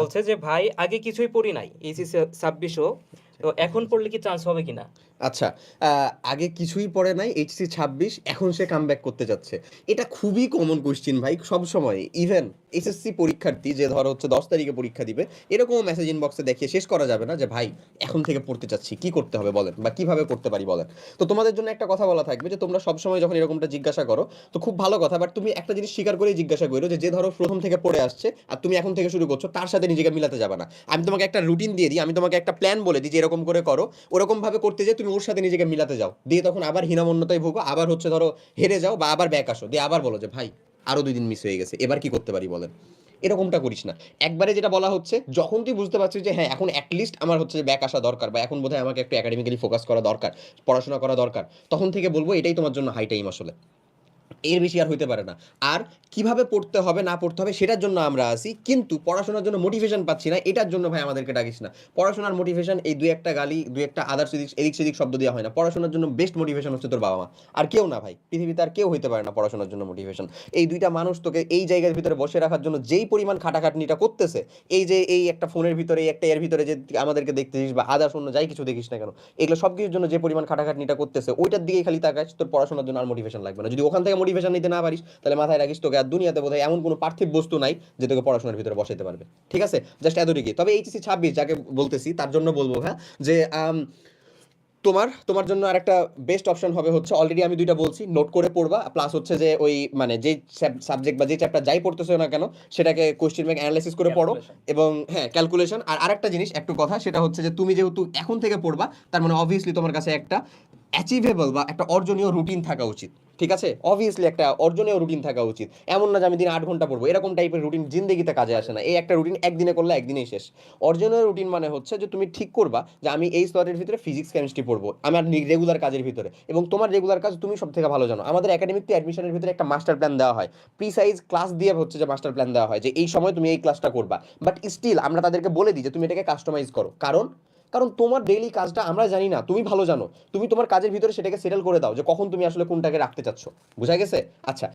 বলছে যে, ভাই, আগে কিছুই পড়ি নাই, এইচএসসি ছাব্বিশও, তো এখন পড়লে কি চান্স হবে কিনা? আচ্ছা আগে কিছুই পড়ে নাই এইচসি ছাব্বিশ, এখন সে কাম করতে যাচ্ছে। এটা খুবই কমন কোশ্চিন ভাই সব সময় ইভেন এসএসসি পরীক্ষার্থী যে ধরো হচ্ছে দশ তারিখে পরীক্ষা দিবে এরকম মেসেজ ইনবক্সে দেখিয়ে শেষ করা যাবে না যে, ভাই, এখন থেকে পড়তে চাচ্ছি, কি করতে হবে বলেন বা কীভাবে করতে পারি বলেন? তো তোমাদের জন্য একটা কথা বলা থাকবে যে, তোমরা সবসময় যখন এরকমটা জিজ্ঞাসা করো, তো খুব ভালো কথা বাট তুমি একটা জিনিস স্বীকার করেই জিজ্ঞাসা করো যে ধরো প্রথম থেকে পড়ে আসছে আর তুমি এখন থেকে শুরু করছ, তার সাথে নিজেকে মিলাতে যাবে না। আমি তোমাকে একটা রুটিন দিয়ে দিই, আমি তোমাকে একটা প্ল্যান বলে দিই যে, এরকম করে করো। ওরকম ভাবে করতে যে তুমি ওর সাথে নিজেকে মিলাতে যাও। দিয়ে তখন আবার হীনামন্যতায় ভোগো, আবার হচ্ছে ধরো হেরে যাও বা আবার ব্যাক আসো। দিয়ে আবার বলো যে, ভাই আরও দুই দিন মিস হয়ে গেছে। এবার কি করতে পারি বলেন? এরকমটা করিস না। একবারে যেটা বলা হচ্ছে, যখন তুই বুঝতে পারছিস যে হ্যাঁ এখন অ্যাটলিস্ট আমার হচ্ছে ব্যাক আসা দরকার বা এখন বোধহয় আমাকে একটু একাডেমিক্যালি ফোকাস করা দরকার, পড়াশোনা করা দরকার, তখন থেকে বলব এটাই তোমার জন্য হাই টাইম আসলে। এর বেশি আর হইতে পারে না। আর কীভাবে পড়তে হবে, না পড়তে হবে, সেটার জন্য আমরা আসি কিন্তু পড়াশোনার জন্য মোটিভেশন পাচ্ছি না, এটার জন্য ভাই আমাদেরকে ডাকিস না। পড়াশোনার মোটিভেশন এই দুই একটা গালি, দুই একটা আদার্স এদিক এদিক সেদিক শব্দ দেওয়া হয় না। পড়াশোনার জন্য বেস্ট মোটিভেশন হচ্ছে তোর বাবা মা আর কেউ না ভাই, পৃথিবীতে আর কেউ হইতে পারে না পড়াশোনার জন্য মোটিভেশন এই দুইটা মানুষ তোকে এই জায়গার ভিতরে বসে রাখার জন্য যেই পরিমাণ খাটাখাটনিটা করতেছে, এই যে এই একটা ফোনের ভিতরে, এই একটা এর ভিতরে যে আমাদেরকে দেখতেছিস বা আদার্স অন্য যাই কিছু দেখিস না কেন, এগুলো সব কিছুর জন্য যে পরিমাণ খাটাখাটনিটা করতেছে, ওইটার দিকেই খালি তাকাস তোর পড়াশোনার জন্য আর মোটিভেশন লাগবে না। যদি ওখান থেকে মোটিভেশন নিতে না পারিস তাহলে মাথায় রাখিস তোকে আর দুনিয়াতে বোধহয় এমন কোনো পার্থিব বস্তু নাই যে তোকে পড়াশোনার ভিতরে বসাইতে পারবে। ঠিক আছে? জাস্ট এতটুকুই। তবে এইচএসসি ছাব্বিশ যাকে বলতেছি তার জন্য বলব হ্যাঁ? যে তোমার তোমার জন্য আরেকটা বেস্ট অপশন হবে হচ্ছে অলরেডি আমি দুইটা বলছি নোট করে পড়বা প্লাস হচ্ছে যে ওই মানে যে সাবজেক্ট বা যে চ্যাপ্টার যাই পড়তেছো না কেন সেটাকে কোশ্চেন ব্যাংক অ্যানালাইসিস করে পড়ো এবং হ্যাঁ ক্যালকুলেশন আর আরেকটা জিনিস একটু কথা সেটা হচ্ছে যে তুমি যেহেতু এখন থেকে পড়বা তার মানে অবভিয়াসলি তোমার কাছে একটা অ্যাচিভেবল বা একটা অর্জনীয় রুটিন থাকা উচিত। ঠিক আছে? অবভিয়াসলি একটা অর্জনীয় রুটিন থাকা উচিত। এমন না যে আমি দিন আট ঘণ্টা পড়ব। এরকম টাইপের রুটিন জিন্দগিতে কাজে আসে না। এই একটা রুটিন একদিনে করলে একদিনেই শেষ। অর্জনীয় রুটিন মানে হচ্ছে যে তুমি ঠিক করবা যে আমি এই স্তরের ভিতরে ফিজিক্স কেমিস্ট্রি পড়ব আমার রেগুলার কাজের ভিতরে। এবং তোমার রেগুলার কাজ তুমি সব থেকে ভালো জানো। আমাদের একাডেমিক অ্যাডমিশনের ভিতরে একটা মাস্টার প্ল্যান দেওয়া হয়। প্রিসাইজ ক্লাস দিয়ে হচ্ছে যে মাস্টার প্ল্যান দেওয়া হয় যে এই সময় তুমি এই ক্লাসটা করবা। বাট স্টিল আমরা তাদেরকে বলে দিই যে তুমি এটাকে কাস্টমাইজ করো। কারণ কারণ তোমার ডেইলি কাজটা আমরা জানি না, তুমি ভালো জানো। তুমি তোমার কাজের ভিতরে সেটাকে সেটেল করে দাও যে কখন তুমি আসলে কোনটাকে রাখতে চাচ্ছ। বুঝা গেছে? আচ্ছা